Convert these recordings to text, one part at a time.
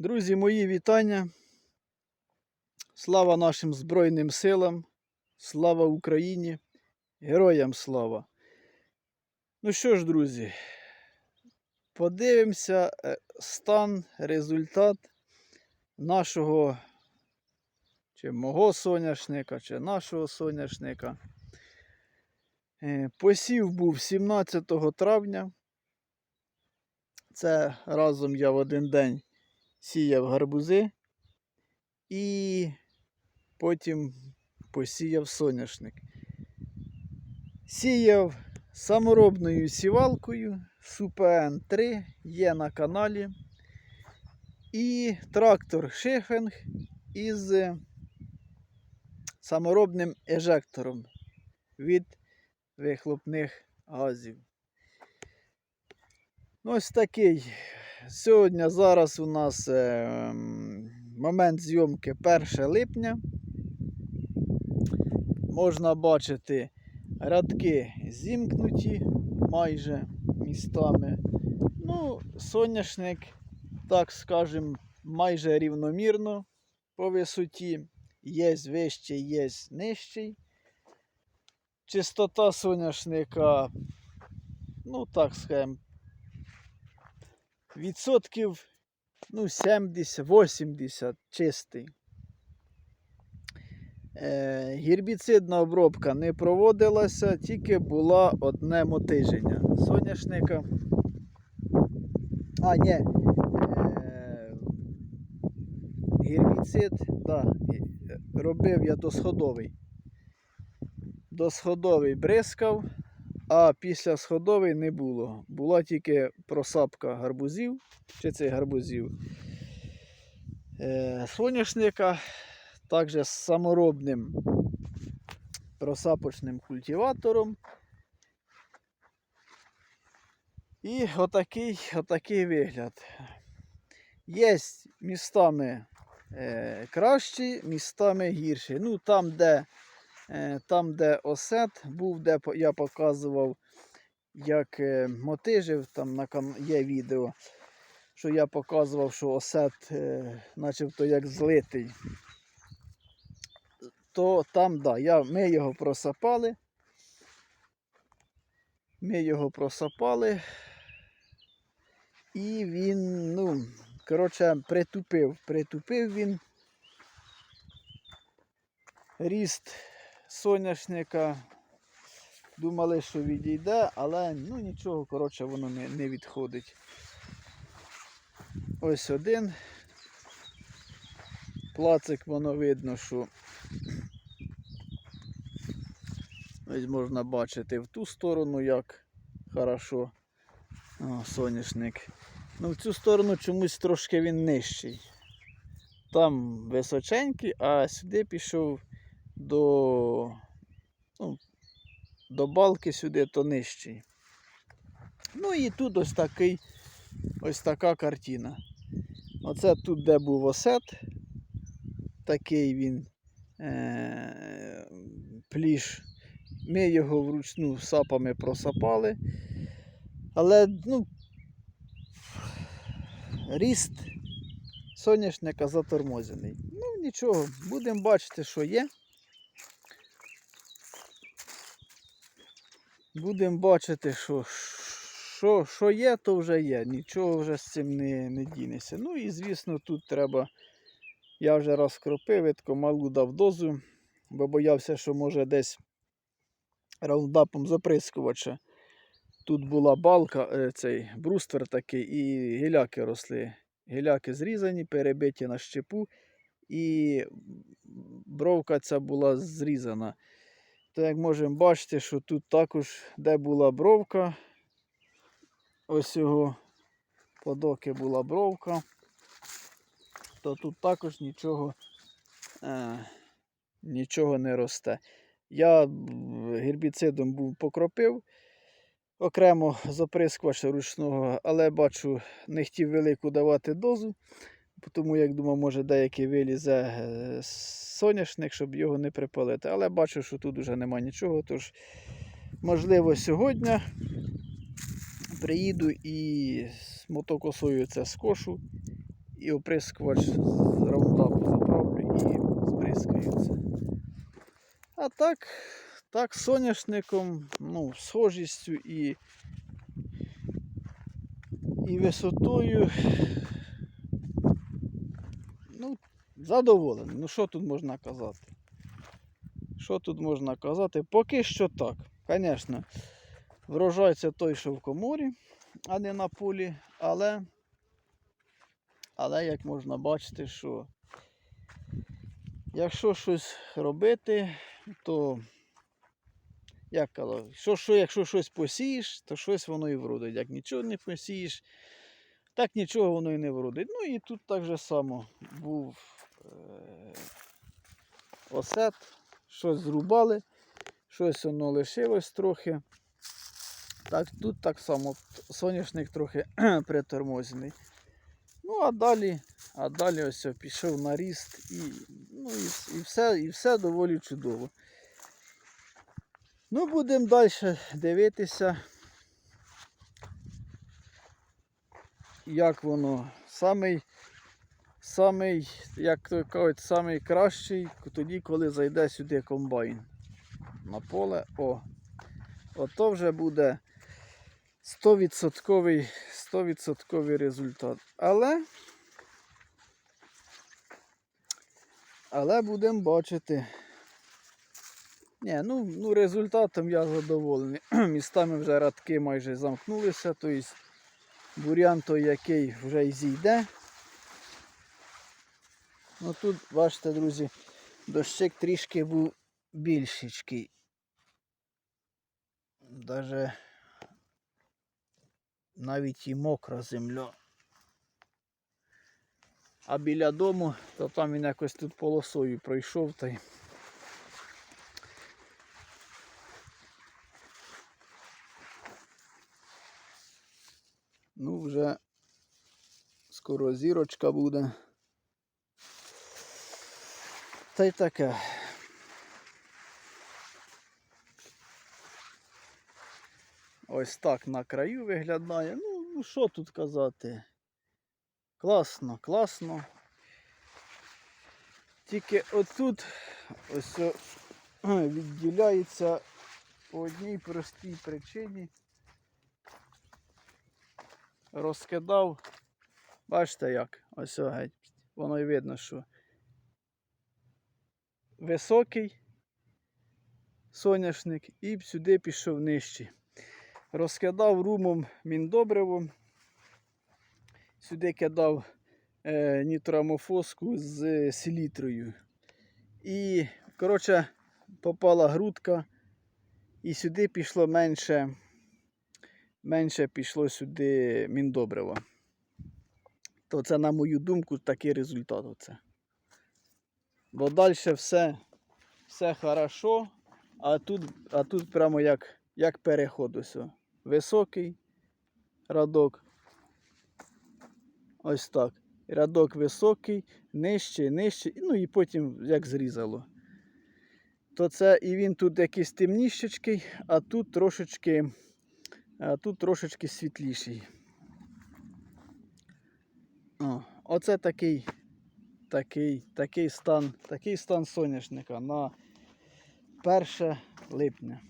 Друзі, мої вітання. Слава нашим Збройним силам, слава Україні, героям слава. Ну що ж, друзі, подивимося е, стан, результат нашого чи мого соняшника, чи нашого соняшника. Е, Посів був 17 травня. Це разом я в один день сіяв гарбузи і потім посіяв соняшник. Сіяв саморобною сівалкою Супен 3 є на каналі. І трактор Шифенг із саморобним ежектором від вихлопних газів. Ну, Ось такий. Сьогодні зараз у нас е, момент зйомки 1 липня. Можна бачити рядки зімкнуті майже містами. Ну, соняшник, так скажем, майже рівномірно по висоті. Є вищий, є нижчий. Чистота соняшника, ну так скажемо, відсотків ну, 70-80 чистий. Е, гербіцидна обробка не проводилася, тільки була одне мотиження соняшника. А, ні. Е, гербіцид, да, е, робив я досходовий. Досходовий бризкав, а після сходовий не було. Була тільки просапка гарбузів, чи цих гарбузів. Е, соняшника, також з саморобним просапочним культиватором. І отакий, отакий вигляд. Є містами е, кращі, містами гірші. Ну, там, де Там, де осет був, де я показував, як е, мотижив, там на кан... є відео, що я показував, що осет е, начебто як злитий. То там, да, я, ми його просапали. Ми його просапали. І він, ну, коротше, притупив. Притупив він ріст соняшника. Думали, що відійде, але ну нічого, коротше, воно не, не відходить. Ось один. Плацик воно видно, що ось можна бачити в ту сторону, як хорошо О, соняшник. Ну, в цю сторону чомусь трошки він нижчий. Там височенький, а сюди пішов до, до балки сюди, то нижчий. Ну і тут ось такий, ось така картина. Оце тут, де був осет, такий він е- пліш. Ми його вручну сапами просапали. Але ну, ріст соняшника затормозений. Ну нічого, будемо бачити, що є. Будемо бачити, що, що, що є, то вже є. Нічого вже з цим не, не дінеться. Ну і звісно, тут треба. Я вже розкропив, відко малу дав дозу, бо боявся, що може десь раундапом заприскувача. Тут була балка, е, цей бруствер такий, і гіляки росли. Гіляки зрізані, перебиті на щепу, і бровка ця була зрізана. То як можемо бачити, що тут також, де була бровка, ось його подоки була бровка, то тут також нічого, е, нічого не росте. Я гербіцидом був покропив окремо заприскувач ручного, але бачу, не хотів велику давати дозу, тому як думав, може деякий вилізе е, соняшник, щоб його не припалити. Але бачу, що тут вже нема нічого. Тож, можливо, сьогодні приїду і мотокосою це скошу і оприскувач з раундапу заправлю і збризкаються. А так, так, соняшником, ну, схожістю і, і висотою. Задоволений. Ну, що тут можна казати? Що тут можна казати? Поки що так. Звісно, врожай це той, що в коморі, а не на полі, але, але як можна бачити, що якщо щось робити, то як казав, що, що, якщо щось посієш, то щось воно і вродить. Як нічого не посієш, так нічого воно і не вродить. Ну і тут так же само був осет, щось зрубали, щось воно лишилось трохи. Так, тут так само соняшник трохи притормозений. Ну, а далі, а далі ось пішов на ріст і, ну, і, і, все, і все доволі чудово. Ну, будемо далі дивитися, як воно. Самий, самий, як то кажуть, самий кращий тоді, коли зайде сюди комбайн на поле. О, ото вже буде 100%, 100% результат. Але, але будемо бачити. Ні, ну, ну результатом я задоволений. Містами вже радки майже замкнулися, тобто бурян той, який вже й зійде. Ну тут, бачите, друзі, дощик трішки був більшечкий. Даже навіть і мокра земля. А біля дому, то там він якось тут полосою пройшов та й. Ну, вже скоро зірочка буде. Та й таке. Ось так на краю виглядає. Ну, ну що тут казати? Класно, класно. Тільки отут ось відділяється по одній простій причині. Розкидав. Бачите як? Ось геть. Воно і видно, що високий соняшник і сюди пішов нижчий розкидав румом міндобривом. Сюди кидав е, нітроамофоску з селітрою. І, коротше, попала грудка, і сюди пішло менше, менше пішло сюди міндобрива. То це, на мою думку, такий результат. Оце. Бо далі все, все хорошо, а тут, а тут прямо як, як переход ось. Високий радок. Ось так. Радок високий, нижче, нижче, ну і потім як зрізало. То це і він тут якийсь темніщечкий, а тут трошечки, а тут трошечки світліший. О, оце такий, такий, такий стан, такий стан соняшника на 1 липня.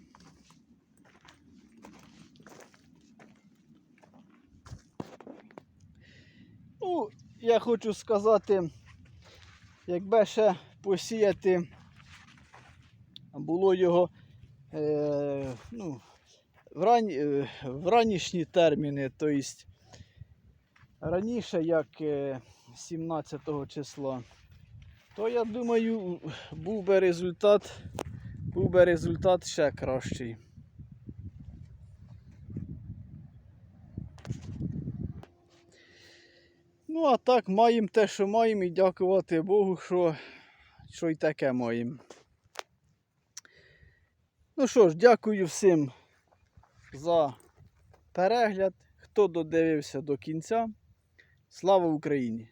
Ну, я хочу сказати, якби ще посіяти було його е, ну, в, ран, е, в ранішні терміни, тобто раніше, як е, 17 числа, то я думаю, був би результат, був би результат ще кращий. Ну, а так маємо те, що маємо, і дякувати Богу, що, що й таке маємо. Ну що ж, дякую всім за перегляд. Хто додивився до кінця. Слава Україні!